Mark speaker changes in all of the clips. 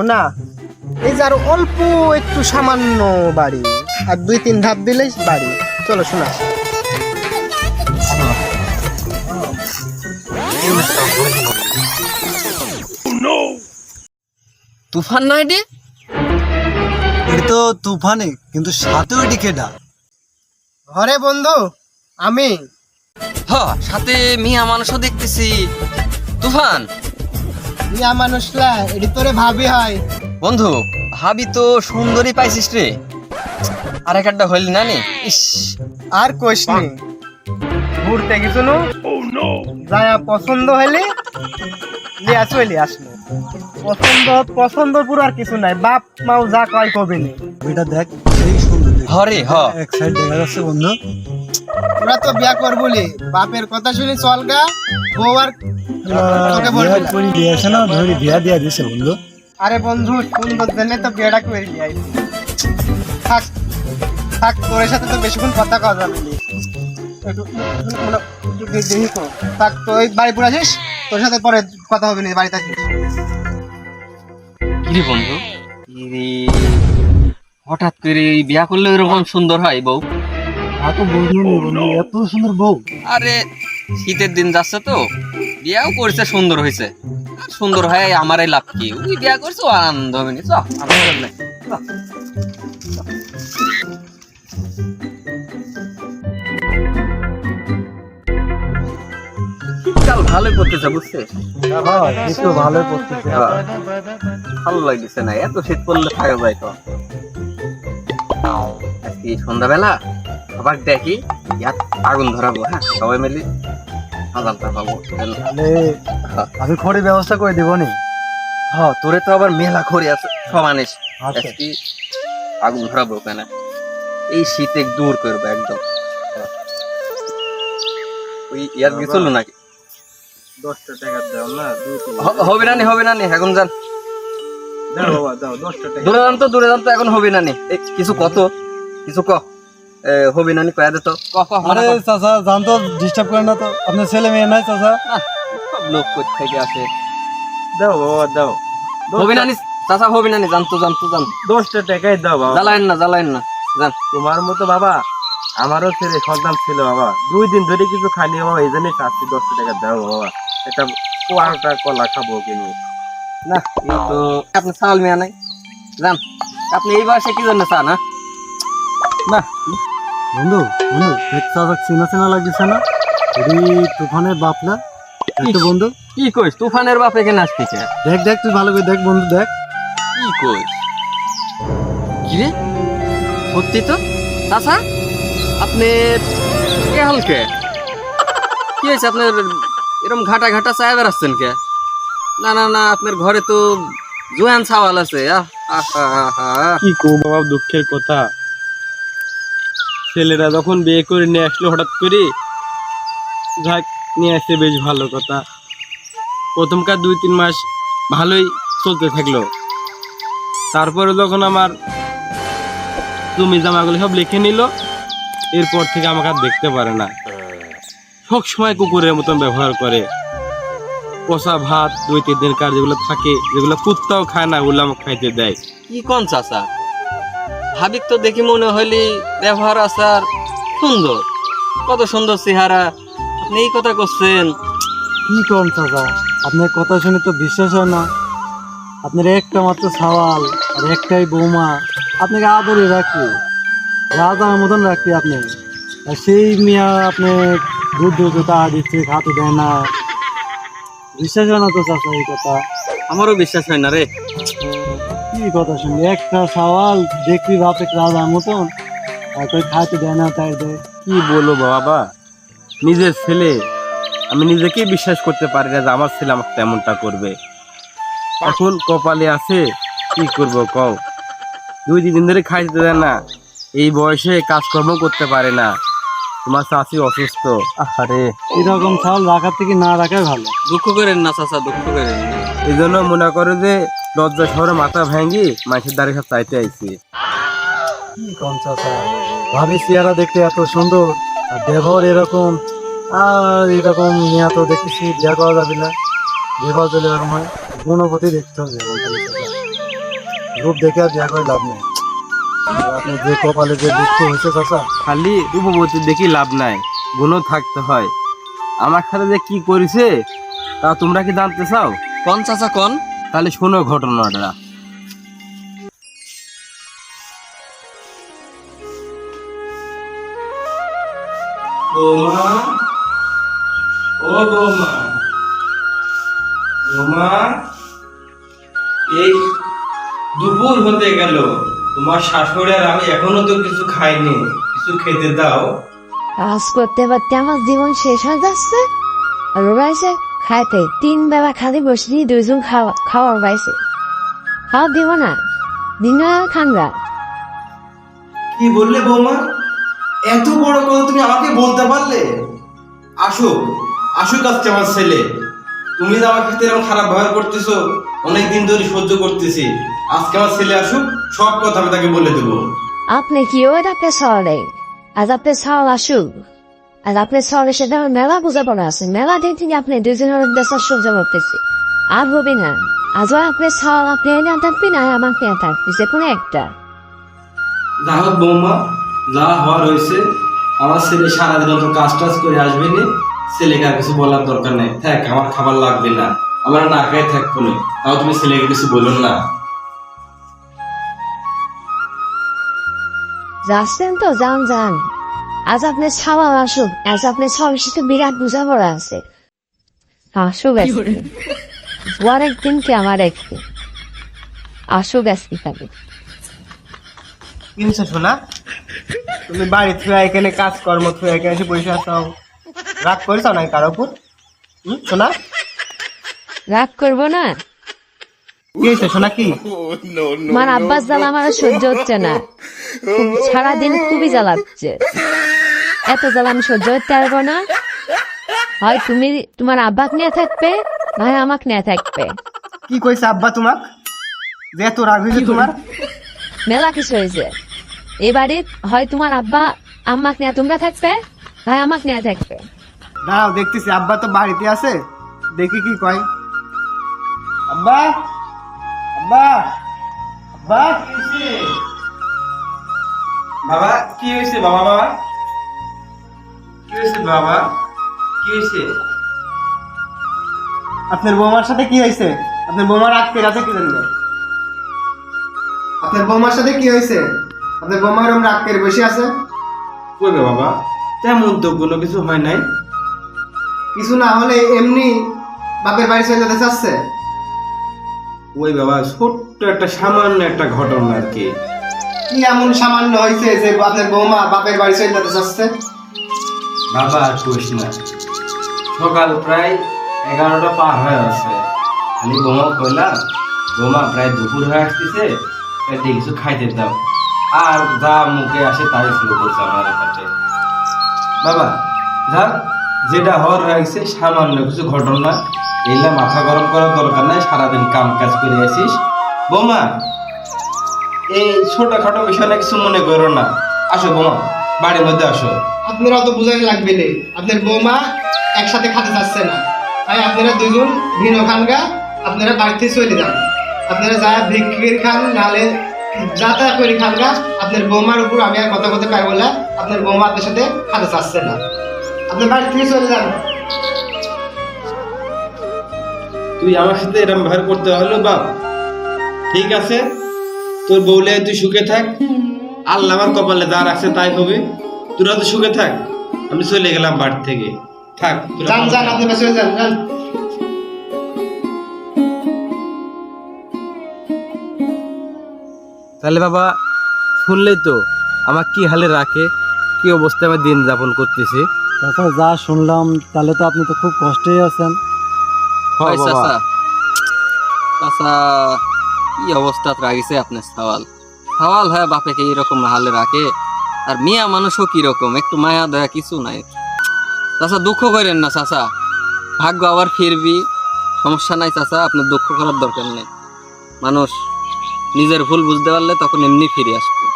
Speaker 1: শোনা। এই যে আর অল্প একটু সামান্য বাড়ি। আর দুই তিন ধাপ দিলেই বাড়ি। চলো শোনা।
Speaker 2: তুফান নয় ডে
Speaker 3: এটা তো তুফানে কিন্তু সাথে ওইটি কেডা?
Speaker 1: ঘরে বন্ধু আমি।
Speaker 2: হ সাথে মিয়া মানুষও দেখতেছি। তুফান?
Speaker 1: ইয়া মানুষলা এটি তোরে ভাবি হয়।
Speaker 2: বন্ধু ভাবি তো সুন্দরী পাইছিস রে। আর একটা হইল না নি? ইস।
Speaker 1: আর কোশ নেই ঘুরতে গেছো নো? যায়া পছন্দ হলে লিয়া চলে আসলো পছন্দ পছন্দ পুরো আর কিছু নাই। বাপ মাও যা কয় কবে নেই
Speaker 3: এটা দেখ।
Speaker 2: হরে হ।
Speaker 3: এক সাইড দেখা যাচ্ছে বন্ধু।
Speaker 1: তোরা তো বিয়া করবলি। বাপের কথা শুনি চল গা। বউ আর তোকে বলবি
Speaker 3: বিয়ে
Speaker 1: না।
Speaker 3: করে দিয়ে আসে না ধরে বিয়া দিয়া দিছে বন্ধু।
Speaker 1: আরে বন্ধু সুন্দর জেনে তো বিয়েটা করে নিয়ে আইছি। থাক থাক তোর সাথে তো বেশিক্ষণ কথা কওয়া যাবে না। একটু মানে একটু দে- থাক বাড়ি আসিস? তোর সাথে পরে কথা হবে না বাড়িতে আসিস।
Speaker 2: কিরে বন্ধু? কিরে? হঠাৎ করে এই বিয়া করলে এরকম সুন্দর হয় বউ?
Speaker 3: এত নেই বন্ধু এত সুন্দর বউ।
Speaker 2: আরে শীতের দিন যাচ্ছে তো বিয়াও করছে সুন্দর হয়েছে। আর সুন্দর হয় আমারই লাভ কি? ওই বিয়া করছে ও আনন্দ হবে নি চ আমার লাভ নাই চ। শীতকাল ভালোই করতেছে বুঝছিস
Speaker 3: ভালোই
Speaker 2: হ্যাঁ। ভালো লাগতেছে না এত শীত পড়লে থাকা যায় তো আজকে সন্ধ্যাবেলা আবার দেখি ইয়াত আগুন ধরাবো হ্যাঁ? সবাই মিলে আজালটা পাবো
Speaker 3: আমি খড়ি ব্যবস্থা করে দিব নি?
Speaker 2: হ্যাঁ তোরে তো আবার মেলা খড়ি আছে সমানিস
Speaker 3: আচ্ছা।
Speaker 2: আজকে আগুন ধরাবো কেন এই শীতে দূর করব একদম। ওই ইয়ার গেছিল নাকি?
Speaker 1: দশটা টাকা দাও না
Speaker 2: হবে না নি হবে না নি এখন যান। দূরে তো তো এখন হবে না নি। কিছু কত? কিছু ক? হবে না নি কয়া দে তো। ক ক
Speaker 3: আরে চাচা জান তো ডিস্টার্ব করেন না তো। আপনার ছেলে মেয়ে নাই চাচা।
Speaker 2: লোক কোথ থেকে আসে?
Speaker 1: দাও বাবা দাও
Speaker 2: হবে না নি চাচা হবে না নি জান তো জান তো জান।
Speaker 1: দশটা টাকাই দাও বাবা।
Speaker 2: জ্বালায়েন না জ্বালায়েন না জান।
Speaker 1: তোমার মতো বাবা আমারও ছেলে সন্তান ছিল বাবা। দুই দিন ধরে কিছু খাইনি বাবা এই জন্যই চাচ্ছি দশটা টাকা দাও বাবা। এটা কোয়ারটা কলা খাব কিনি।
Speaker 2: না এই তো আপনি চাল মেয়া নাই। জান আপনি এই বয়সে কি জন্য চান হ্যাঁ? না
Speaker 3: বন্ধু বন্ধু চাচা চেনা চেনা লাগছে না? এটি তুফানের বাপলা একটু বন্ধু।
Speaker 2: কি কইস তুফানের বাপ এখানে আসতেছে?
Speaker 3: দেখ দেখ তুই ভালো করে দেখ বন্ধু দেখ।
Speaker 2: কি কইস? কি রে সত্যি তো? চাচা আপনি কে হালকে কি? হয়েছে আপনার এরকম ঘাটা ঘাটা চায় বেড়াচ্ছেন কে? না না না, আপনার ঘরে তো জোয়ান ছাওয়াল আছে।
Speaker 4: কি কো বাবা দুঃখের কথা। ছেলেরা যখন বিয়ে করে নিয়ে আসলো হঠাৎ করে, যাক, নিয়ে আসছে বেশ ভালো কথা। প্রথমকার দুই, তিন মাস ভালোই চলতে থাকল। তারপরে যখন আমার জমি জামাগুলো সব লিখে নিল, এরপর থেকে আমাকে আর দেখতে পারে না। সব সময় কুকুরের মতন ব্যবহার করে। পচা ভাত দুই তিন দিনকার যেগুলো থাকে যেগুলো কুত্তাও খায় না ওগুলো আমাকে খাইতে দেয়।
Speaker 2: কি কোন চাচা? ভাবিক তো দেখি মনে হইলি ব্যবহার আচার সুন্দর। কত সুন্দর চেহারা। আপনি এই কথা করছেন
Speaker 3: কি কম চাচা? আপনার কথা শুনে তো বিশ্বাস হয় না। আপনার একটা মাত্র সাওয়াল আর একটাই বৌমা। আপনাকে আদরে রাখি। রাজার মতন রাখি আপনি। আর সেই মিয়া আপনি দুধ দুধ টাকা দিচ্ছে খাতে দেয় না। বিশ্বাস হয় না তো চাচা এই কথা।
Speaker 2: আমারও বিশ্বাস হয় না রে।
Speaker 3: কি কথা শুনি একটা সওয়াল দেখবি বাপে রাজার মতন আর কই খাতে দেয় না তাই দেয়।
Speaker 4: কি বলব বাবা? নিজের ছেলে আমি নিজেকেই বিশ্বাস করতে পারি না যে আমার ছেলে আমাকে তেমনটা করবে। এখন কপালে আছে কি করব কও? দুই তিন দিন ধরে খাইতে দেয় না। এই বয়সে কাজকর্ম করতে পারে না। তোমার চাষি অসুস্থ। আরে
Speaker 3: এরকম চাল রাখার থেকে না রাখাই ভালো।
Speaker 2: দুঃখ করেন না চাচা দুঃখ করেন
Speaker 4: এই জন্য মনে করে যে লজ্জা শহরে মাথা ভাঙ্গি মাছের দ্বারে সব চাইতে আইছি।
Speaker 3: কি কম চাচা ভাবি চেহারা দেখতে এত সুন্দর আর ব্যবহার এরকম আর এরকম নিয়ে তো দেখতেছি বিয়ে করা যাবে না। বিবাহ চলে এরকম হয় গুণপতি দেখতে হবে। রূপ দেখে আর বিয়া করে লাভ নেই। আপনি যে কপালে যে দুঃখ হয়েছে চাচা
Speaker 4: খালি রূপবতী দেখি লাভ নাই গুণও থাকতে হয়। আমার সাথে যে কি করেছে তা তোমরা কি জানতে চাও?
Speaker 2: কোন চাচা কোন?
Speaker 4: তাহলে শোনো ঘটনাটা। বৌমা ও বৌমা বৌমা এই দুপুর হতে গেল। তোমার শাশুড়ি আর আমি এখনও তো কিছু খাইনি। কিছু খেতে দাও।
Speaker 5: কাজ করতে করতে আমার জীবন শেষ হয়ে যাচ্ছে। আর ওরা এসে খাইতে তিন বেলা খালি বসে দুইজন খাওয়া খাওয়ার পাইছে। খাওয়া দিব না। দিন খানরা
Speaker 4: কি বললে বৌমা? এত বড় কথা তুমি আমাকে বলতে পারলে? আসুক আসুক আজকে আমার ছেলে। তুমি তো আমার ক্ষেত্রে এরকম খারাপ ব্যবহার করতেছো অনেকদিন ধরে সহ্য করতেছি। আজকে আমার ছেলে আসুক সব কথা আমি তাকে বলে দেবো।
Speaker 5: আপনি কি ওই আপনার শহরে? আজ আপনার শহর আসুক। আর আপনার শহরে সেটা মেলা বোঝা পড়া আছে। মেলা দিন থেকে আপনি দুজনের দেশের সহ্য করতেছি। আর হবে না। আজও আপনার শহর আপনি না থাকবেন আর আমাকে না থাকবে যে কোনো একটা।
Speaker 4: যা হোক বৌমা যা হওয়ার হয়েছে আমার ছেলে সারাদিন তো কাজ টাজ করে আসবে না। ছেলেকে আর কিছু বলার দরকার নেই। থাক আমার খাবার লাগবে না। আমার না খেয়ে থাকব না। তাও তুমি ছেলেকে কিছু বলুন না।
Speaker 5: যাচ্ছেন তো যান যান। আজ আপনার ছাওয়া আসুক আজ আপনার ছাওয়ার সাথে বিরাট বোঝাপড়া আছে। আসুক আজকে। ওর একদিন কি আমার একদিন? আসুক আজকে খালি
Speaker 1: কিনছো শোনা তুমি বাড়ি থেকে এখানে কাজ কর্ম থেকে এখানে এসে বসে আছো। রাগ করেছ না কারও উপর? হুম শোনা
Speaker 5: রাগ করব না? আমার আব্বাস জ্বালা আমার সহ্য হচ্ছে না। সারাদিন খুবই জ্বালাচ্ছে। এত জ্বালা আমি সহ্য করতে পারব না। হয় তুমি তোমার আব্বাক নিয়ে থাকবে নয় আমাকে নিয়ে থাকবে।
Speaker 1: কি কইছে আব্বা তোমাক? যে এত রাগ হয়েছে তোমার?
Speaker 5: মেলা কিছু হয়েছে। এবারে হয় তোমার আব্বা আম্মাক নিয়ে তোমরা থাকবে নয় আমাকে নিয়ে থাকবে।
Speaker 1: দাঁড়াও দেখতেছি। আব্বা তো বাড়িতে আছে। দেখি কি কয়। আব্বা আব্বা আব্বা।
Speaker 4: বাবা কি হয়েছে বাবা বাবা? কি হয়েছে বাবা? কি হয়েছে?
Speaker 1: আপনার বৌমার সাথে কি হয়েছে? আপনার বৌমার রাগ পেরে আছে কি জানবে আপনার বৌমার সাথে কি হয়েছে? আপনার বৌমা এরকম রাগ পেরে বসে আছে?
Speaker 4: কইবে বাবা? তেমন তো কোনো কিছু হয় নাই।
Speaker 1: কিছু না হলে এমনি বাপের বাড়ি চলে যেতে চাচ্ছে।
Speaker 4: ওই বাবা ছোট্ট একটা সামান্য একটা ঘটনা আর কি।
Speaker 1: কি এমন সামান্য হয়েছে যে আপনার বৌমা বাপের বাড়ি চলে যেতে চাচ্ছে?
Speaker 4: বাবা আর কইস না। সকাল প্রায় এগারোটা পার হয়ে আছে আমি বোমা কইলাম বোমা প্রায় দুপুর হয়ে আসতেছে তাই কিছু খাইতে দাও। আর যা মুখে আসে তাই শুরু করছে আমার কাছে বাবা যাক যেটা হওয়ার হয়ে গেছে সামান্য কিছু ঘটনা। এলে মাথা গরম করার দরকার নাই, সারাদিন কাম কাজ করে আসিস। বোমা, এই ছোটখাটো বিষয় না কিছু মনে করো না। আসো বোমা, বাড়ির মধ্যে আসো।
Speaker 1: আপনারা অত বুঝাই লাগবে না, আপনার বৌমা একসাথে খাতে চাচ্ছে না। তাই আপনারা দুজন ভিন্ন খানগা আপনারা বাড়িতে চলে যান। আপনারা যা ভিক্ষির খান, নালে করে খানগা আপনার বৌমার উপর আমি আর কথা বলতে পারব না। আপনার বৌমা আপনার সাথে খাতে চাচ্ছে না। আপনার বাড়ি থেকে চলে যান।
Speaker 4: তুই আমার সাথে এরকম ব্যবহার করতে হলো বাপ। ঠিক আছে? তোর বউলে তুই সুখে থাক। আল্লাহ আমার কপালে যা রাখছে তাই হবে। তোরা তো সুখে থাক। আমি চলে গেলাম বাড়ি থেকে। থাক
Speaker 1: যান যান
Speaker 4: থাক।
Speaker 1: আপনারা যান যান।
Speaker 4: তাহলে বাবা শুনলেই তো আমার কি হালে রাখে কি অবস্থায় আমি দিন যাপন করতেছি।
Speaker 3: চাচা যা শুনলাম তাহলে তো আপনি তো খুব কষ্টেই আছেন।
Speaker 2: চাচা। চাচা কি অবস্থা রাখিছে আপনার সওয়াল? সওয়াল হ্যাঁ বাপেকে এরকম হালে রাখে। আর মিয়া মানুষও কীরকম? একটু মায়া দয়া কিছু নাই। চাচা দুঃখ করেন না চাচা। ভাগ্য আবার ফিরবি। সমস্যা নাই চাচা আপনার দুঃখ করার দরকার নেই। মানুষ নিজের ভুল বুঝতে পারলে তখন এমনি ফিরে আসবে।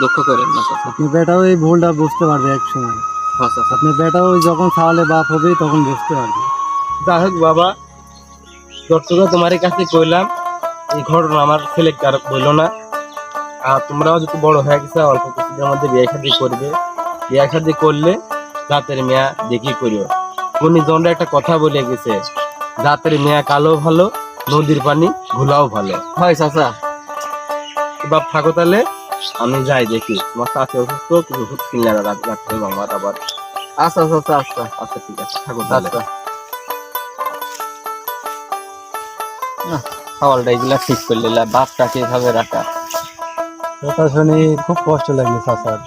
Speaker 2: দুঃখ করেন না চাচা।
Speaker 3: আপনি বেটাও এই ভুলটা বুঝতে পারবে এক সময়
Speaker 2: হ্যাঁ
Speaker 3: আপনি বেটাও ওই যখন সাওয়ালে বাপ হবে তখন বুঝতে পারবে।
Speaker 4: যাই হোক বাবা যতটা তোমার কাছে কইলাম, এই ঘটনা আমার ছেলেকে আর বলল না। আর তোমরাও যদি বড় হয়ে গেছে, অল্প কিছুদিনের মধ্যে বিয়ে শাদি করবে। বিয়ে শাদি করলে জাতের মেয়া দেখি করিও। গুণীজনরা একটা কথা বলে গেছে, জাতের মেয়া কালো ভালো, নদীর পানি ঘোলাও ভালো।
Speaker 2: হয় চাচা।
Speaker 4: বাপ থাকো তাহলে, আমি যাই দেখি। তোমার চাচি অসুস্থ কিছু কিনলে রাত রাত্রে আমার আবার
Speaker 2: আচ্ছা আচ্ছা আচ্ছা
Speaker 4: আচ্ছা ঠিক আছে, থাকো তাহলে।
Speaker 2: আচ্ছা খাওয়ালটা ঠিক করলে বাপটাকে এভাবে রাখা।
Speaker 3: কথা শুনে খুব কষ্ট লাগল চাচার